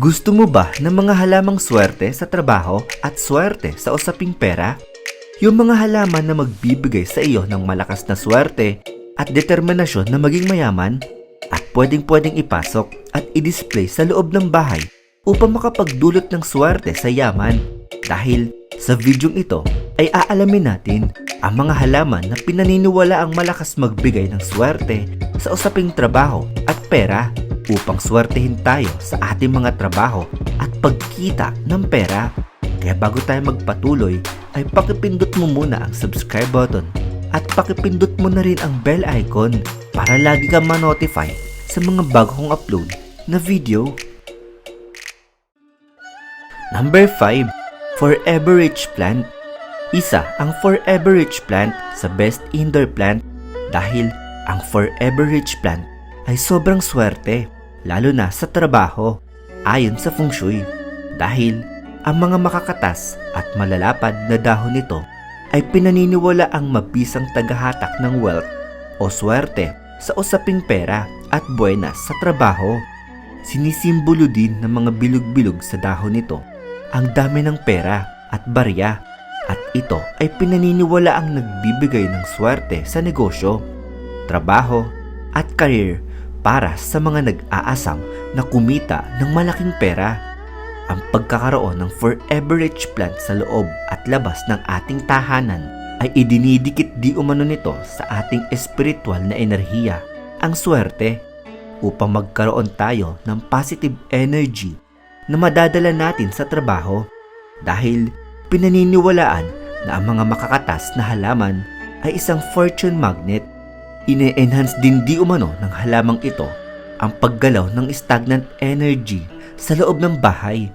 Gusto mo ba ng mga halamang swerte sa trabaho at swerte sa usaping pera? Yung mga halaman na magbibigay sa iyo ng malakas na swerte at determinasyon na maging mayaman at pwedeng-pwedeng ipasok at i-display sa loob ng bahay upang makapagdulot ng swerte sa yaman. Dahil sa videong ito ay aalamin natin ang mga halaman na pinaniniwala ang malakas magbigay ng swerte sa usaping trabaho at pera upang swertehin tayo sa ating mga trabaho at pagkita ng pera. Kaya bago tayo magpatuloy ay pakipindot mo muna ang subscribe button at pakipindot mo na rin ang bell icon para lagi kang ma-notify sa mga bago kong upload na video. Number 5. Forever Rich Plant Isa ang Forever Rich Plant sa best indoor plant dahil ang Forever Rich Plant ay sobrang swerte lalo na sa trabaho ayon sa feng shui dahil ang mga makakatas at malalapad na dahon nito ay pinaniniwala ang mabisang tagahatak ng wealth o swerte sa usaping pera at buenas sa trabaho. Sinisimbolo din ng mga bilog-bilog sa dahon nito ang dami ng pera at barya at ito ay pinaniniwala ang nagbibigay ng swerte sa negosyo, trabaho at career para sa mga nag-aasam na kumita ng malaking pera. Ang pagkakaroon ng forever rich plant sa loob at labas ng ating tahanan ay idinidikit di umano nito sa ating espiritual na enerhiya, ang swerte, upang magkaroon tayo ng positive energy na madadala natin sa trabaho dahil pinaniniwalaan na ang mga makakatas na halaman ay isang fortune magnet. Ine-enhance din di umano ng halamang ito ang paggalaw ng stagnant energy sa loob ng bahay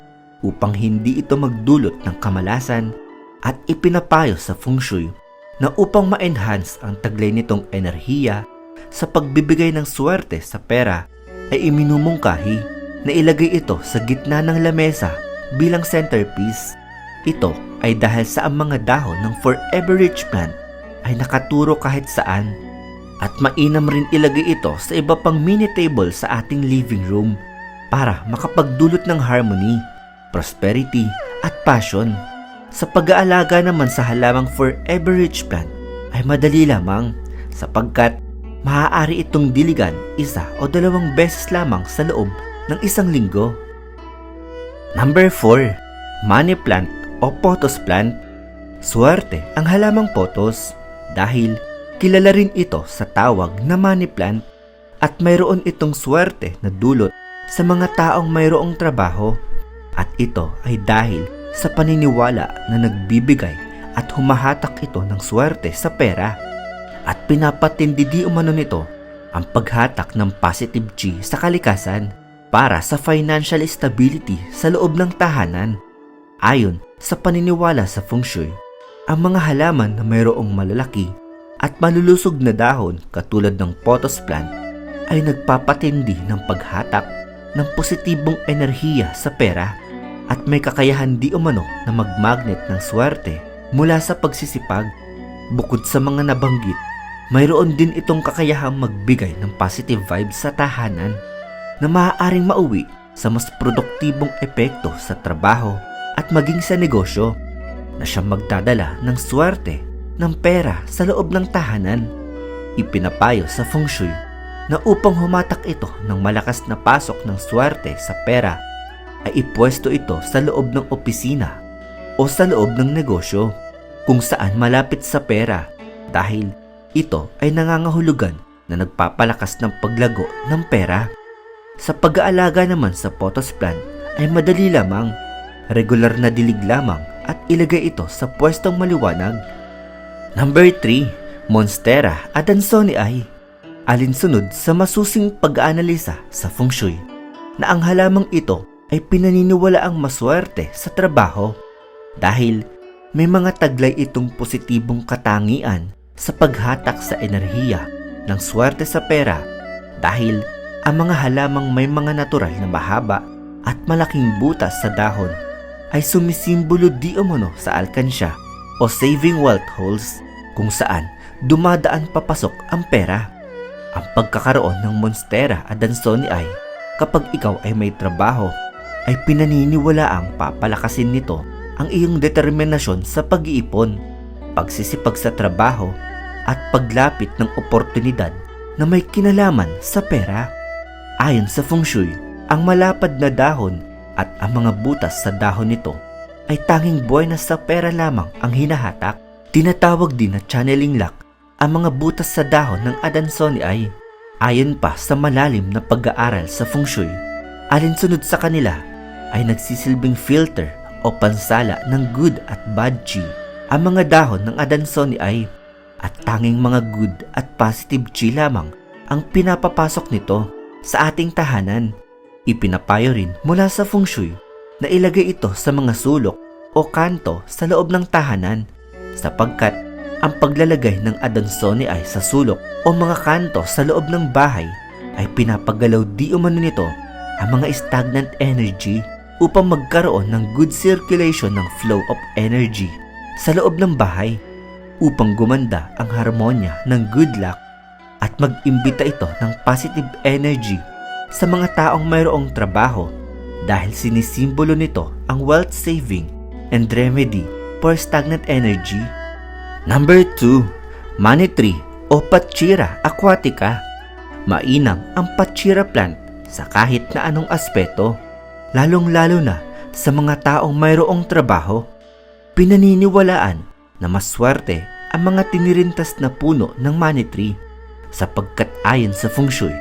upang hindi ito magdulot ng kamalasan at ipinapayo sa feng shui na upang ma-enhance ang taglay nitong enerhiya sa pagbibigay ng swerte sa pera ay iminumungkahi na ilagay ito sa gitna ng lamesa bilang centerpiece. Ito ay dahil sa ang mga dahon ng Forever Rich plant ay nakaturo kahit saan at mainam rin ilagay ito sa iba pang mini table sa ating living room para makapagdulot ng harmony, prosperity at passion. Sa pag-aalaga naman sa halamang Forever Rich plant ay madali lamang sapagkat maaari itong diligan isa o dalawang beses lamang sa loob ng isang linggo. Number 4. Money plant o potos plant. Swerte ang halamang potos dahil kilala rin ito sa tawag na money plant at mayroon itong swerte na dulot sa mga taong mayroong trabaho at ito ay dahil sa paniniwala na nagbibigay at humahatak ito ng swerte sa pera at pinapatindi di umano nito ang paghatak ng positive chi sa kalikasan para sa financial stability sa loob ng tahanan. Ayon sa paniniwala sa feng shui, ang mga halaman na mayroong malalaki at malulusog na dahon katulad ng potos plant ay nagpapatindi ng paghatak ng positibong enerhiya sa pera at may kakayahan di umano na magmagnet ng swerte mula sa pagsisipag. Bukod sa mga nabanggit, mayroon din itong kakayahang magbigay ng positive vibes sa tahanan na maaaring mauwi sa mas produktibong epekto sa trabaho at maging sa negosyo na siyang magdadala ng swerte ng pera sa loob ng tahanan. Ipinapayo sa feng shui na upang humatak ito ng malakas na pasok ng swerte sa pera ay ipwesto ito sa loob ng opisina o sa loob ng negosyo kung saan malapit sa pera dahil ito ay nangangahulugan na nagpapalakas ng paglago ng pera. Sa pag-aalaga naman sa potos plant ay madali lamang, regular na dilig lamang at ilagay ito sa pwestong maliwanag. Number 3. Monstera Adansoni ay alinsunod sa masusing pag-aanalisa sa feng shui na ang halamang ito ay pinaniniwala ang maswerte sa trabaho dahil may mga taglay itong positibong katangian sa paghatak sa enerhiya ng swerte sa pera dahil ang mga halamang may mga natural na mahaba at malaking butas sa dahon ay sumisimbolo di umano sa alkansya o saving wealth holes kung saan dumadaan papasok ang pera. Ang pagkakaroon ng monstera at dansoni ay kapag ikaw ay may trabaho ay pinaniniwalaang papalakasin nito ang iyong determinasyon sa pag-iipon, pagsisipag sa trabaho, at paglapit ng oportunidad na may kinalaman sa pera. Ayon sa feng shui, ang malapad na dahon at ang mga butas sa dahon nito ay tanging buhay na sa pera lamang ang hinahatak. Tinatawag din na channeling lock ang mga butas sa dahon ng Adansoni ay ayon pa sa malalim na pag-aaral sa feng shui. Alinsunod sa kanila ay nagsisilbing filter o pansala ng good at bad chi. Ang mga dahon ng Adansoni ay at tanging mga good at positive chi lamang ang pinapapasok nito sa ating tahanan. Ipinapayo rin mula sa feng shui na ilagay ito sa mga sulok o kanto sa loob ng tahanan sapagkat ang paglalagay ng adansoni ay sa sulok o mga kanto sa loob ng bahay ay pinapagalaw di umano nito ang mga stagnant energy upang magkaroon ng good circulation ng flow of energy sa loob ng bahay upang gumanda ang harmonya ng good luck at mag-imbita ito ng positive energy sa mga taong mayroong trabaho dahil sinisimbolo nito ang wealth saving and remedy for stagnant energy. Number 2, money tree o Pachira aquatica. Mainam ang Pachira plant sa kahit na anong aspeto, lalong-lalo na sa mga taong mayroong trabaho. Pinaniniwalaan na maswerte ang mga tinirintas na puno ng tree sapagkat ayon sa feng shui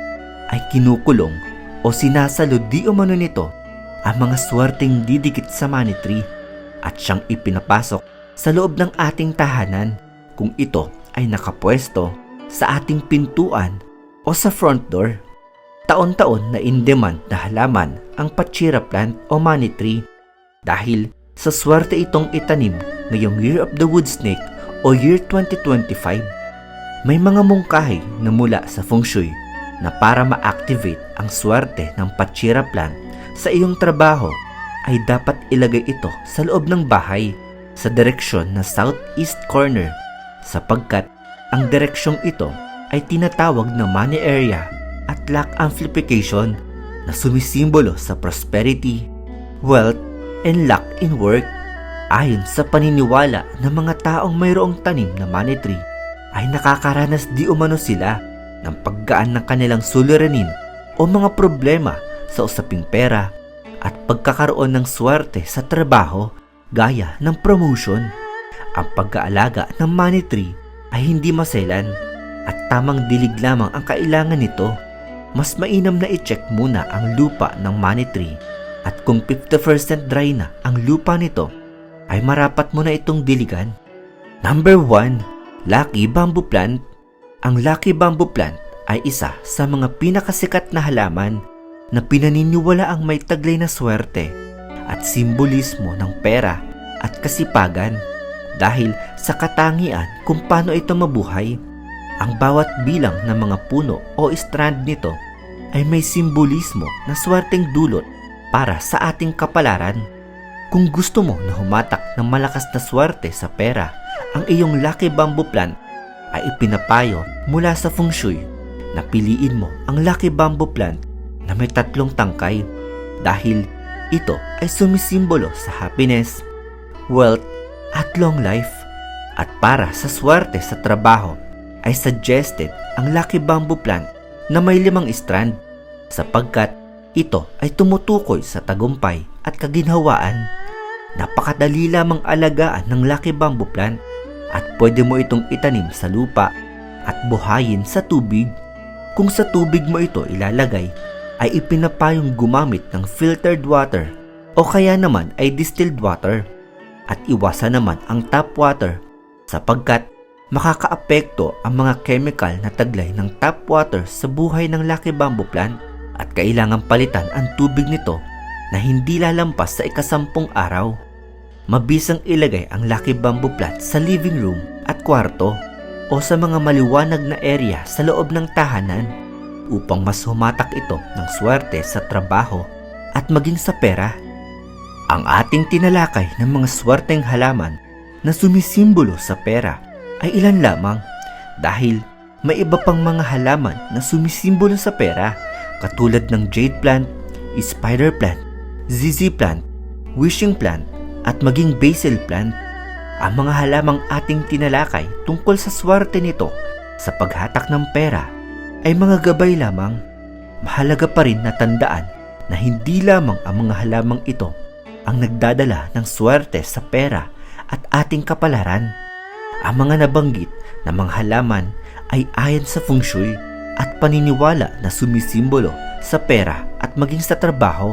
ay kinukulong o sinasalo di umano nito ang mga swerteng didikit sa tree at siyang ipinapasok sa loob ng ating tahanan kung ito ay nakapwesto sa ating pintuan o sa front door. Taon-taon na in demand na halaman ang Pachira plant o money tree dahil sa swerte itong itanim ngayong Year of the Wood Snake o Year 2025. May mga mungkahi na mula sa feng shui na para ma-activate ang swerte ng Pachira plant sa iyong trabaho ay dapat ilagay ito sa loob ng bahay sa direksyon na southeast corner sapagkat ang direksyong ito ay tinatawag na money area at luck amplification na sumisimbolo sa prosperity, wealth, and luck in work. Ayon sa paniniwala ng mga taong mayroong tanim na money tree, ay nakakaranas di umano sila ng paggaan ng kanilang suliranin o mga problema sa usaping pera at pagkakaroon ng swerte sa trabaho gaya ng promotion. Ang pag-aalaga ng money tree ay hindi maselan at tamang dilig lamang ang kailangan nito. Mas mainam na i-check muna ang lupa ng money tree at kung 50% dry na ang lupa nito ay marapat mo na itong diligan. Number 1, Lucky Bamboo Plant. Ang Lucky Bamboo Plant ay isa sa mga pinakasikat na halaman na pinaniniwala ang may taglay na swerte at simbolismo ng pera at kasipagan dahil sa katangian kung paano ito mabuhay. Ang bawat bilang ng mga puno o strand nito ay may simbolismo na swerteng dulot para sa ating kapalaran. Kung gusto mo na humatak ng malakas na swerte sa pera, ang iyong lucky bamboo plant ay ipinapayo mula sa feng shui na piliin mo ang lucky bamboo plant na may tatlong tangkay dahil ito ay sumisimbolo sa happiness, wealth, at long life. At para sa swerte sa trabaho ay suggested ang lucky bamboo plant na may limang strand sapagkat ito ay tumutukoy sa tagumpay at kaginhawaan. Napakadali lamang alagaan ng lucky bamboo plant at pwede mo itong itanim sa lupa at buhayin sa tubig. Kung sa tubig mo ito ilalagay, ay ipinapayong gumamit ng filtered water o kaya naman ay distilled water at iwasan naman ang tap water sapagkat makakaapekto ang mga chemical na taglay ng tap water sa buhay ng lucky bamboo plant at kailangang palitan ang tubig nito na hindi lalampas sa ikasampung araw. Mabisang ilagay ang lucky bamboo plant sa living room at kwarto o sa mga maliwanag na area sa loob ng tahanan upang mas humatak ito ng swerte sa trabaho at maging sa pera. Ang ating tinalakay ng mga swerteng halaman na sumisimbolo sa pera ay ilan lamang dahil may iba pang mga halaman na sumisimbolo sa pera katulad ng jade plant, spider plant, ZZ plant, wishing plant, at maging basil plant. Ang mga halamang ating tinalakay tungkol sa swerte nito sa paghatak ng pera ay mga gabay lamang. Mahalaga pa rin na tandaan na hindi lamang ang mga halamang ito ang nagdadala ng swerte sa pera at ating kapalaran. Ang mga nabanggit na mga halaman ay ayon sa feng shui at paniniwala na sumisimbolo sa pera at maging sa trabaho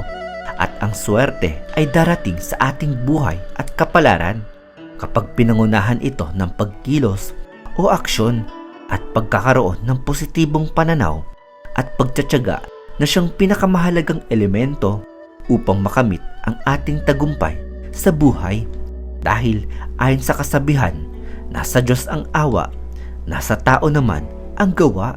at ang swerte ay darating sa ating buhay at kapalaran kapag pinangunahan ito ng pagkilos o aksyon at pagkakaroon ng positibong pananaw at pagtsatsaga na siyang pinakamahalagang elemento upang makamit ang ating tagumpay sa buhay. Dahil ayon sa kasabihan nasa Diyos ang awa nasa tao naman ang gawa